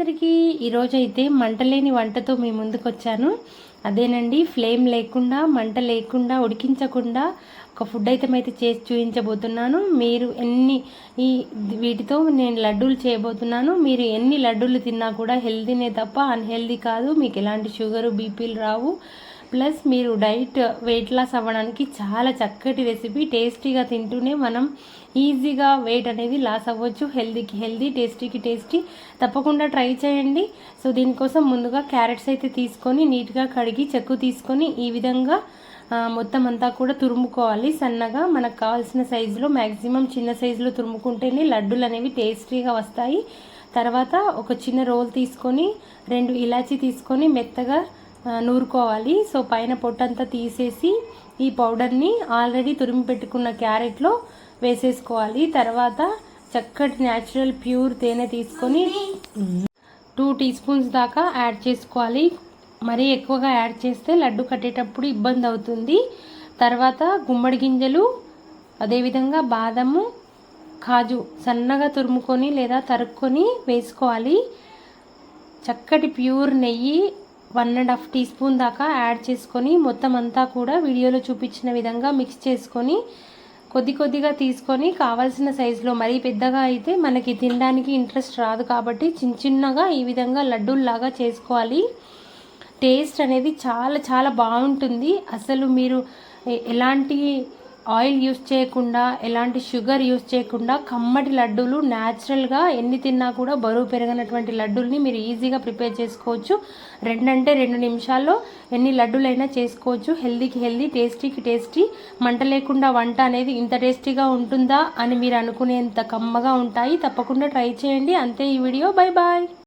అందరికీ ఈరోజు అయితే మంట లేని వంటతో మీ ముందుకు వచ్చాను అదేనండి ఫ్లేమ్ లేకుండా మంట లేకుండా ఉడికించకుండా ఒక ఫుడ్ ఐటమ్ అయితే చేసి చూపించబోతున్నాను. మీరు ఎన్ని ఈ వీటితో నేను లడ్డూలు చేయబోతున్నాను. మీరు ఎన్ని లడ్డూలు తిన్నా కూడా హెల్తీనే తప్ప అన్హెల్దీ కాదు. మీకు ఎలాంటి షుగరు బీపీలు రావు. ప్లస్ మీరు డైట్ వెయిట్ లాస్ అవ్వడానికి చాలా చక్కటి రెసిపీ టేస్టీగా తింటూనే మనం ఈజీగా వెయిట్ అనేది లాస్ అవ్వచ్చు. హెల్దీకి హెల్దీ టేస్టీకి టేస్టీ. తప్పకుండా ట్రై చేయండి. సో దీనికోసం ముందుగా క్యారెట్స్ అయితే తీసుకొని నీట్గా కడిగి చెక్కు తీసుకొని ఈ విధంగా మొత్తం అంతా కూడా తురుముకోవాలి. సన్నగా మనకు కావాల్సిన సైజులో మ్యాక్సిమం చిన్న సైజులో తురుముకుంటేనే లడ్డూలు అనేవి టేస్టీగా వస్తాయి. తర్వాత ఒక చిన్న రోల్ తీసుకొని రెండు ఇలాచీ తీసుకొని మెత్తగా నూరుకోవాలి. సో పైన పొట్టంతా తీసేసి ఈ పౌడర్ని ఆల్రెడీ తురిమి పెట్టుకున్న క్యారెట్లో వేసేసుకోవాలి. తర్వాత చక్కటి న్యాచురల్ ప్యూర్ తేనె తీసుకొని టూ టీ స్పూన్స్ దాకా యాడ్ చేసుకోవాలి. మరీ ఎక్కువగా యాడ్ చేస్తే లడ్డు కట్టేటప్పుడు ఇబ్బంది అవుతుంది. తర్వాత గుమ్మడి గింజలు అదేవిధంగా బాదము కాజు సన్నగా తురుముకొని లేదా తరుక్కొని వేసుకోవాలి. చక్కటి ప్యూర్ నెయ్యి one and half tea spoon దాకా యాడ్ చేసుకొని మొత్తం అంతా కూడా వీడియోలో చూపించిన విధంగా మిక్స్ చేసుకొని కొద్ది కొద్దిగా తీసుకొని కావాల్సిన సైజులో మరీ పెద్దగా అయితే మనకి తినడానికి ఇంట్రెస్ట్ రాదు కాబట్టి చిన్న చిన్నగా ఈ విధంగా లడ్డూల్లాగా చేసుకోవాలి. టేస్ట్ అనేది చాలా చాలా బాగుంటుంది. అసలు మీరు ఎలాంటి ఆయిల్ యూస్ చేయకుండా ఎలాంటి షుగర్ యూస్ చేయకుండా కమ్మటి లడ్డూలు న్యాచురల్గా ఎన్ని తిన్నా కూడా బరువు పెరగనటువంటి లడ్డూల్ని మీరు ఈజీగా ప్రిపేర్ చేసుకోవచ్చు. రెండంటే రెండు నిమిషాల్లో ఎన్ని లడ్డూలైనా చేసుకోవచ్చు. హెల్దీకి హెల్దీ టేస్టీకి టేస్టీ. మంట లేకుండా వంట అనేది ఇంత టేస్టీగా ఉంటుందా అని మీరు అనుకునేంత కమ్మగా ఉంటాయి. తప్పకుండా ట్రై చేయండి. అంతే ఈ వీడియో. Bye bye.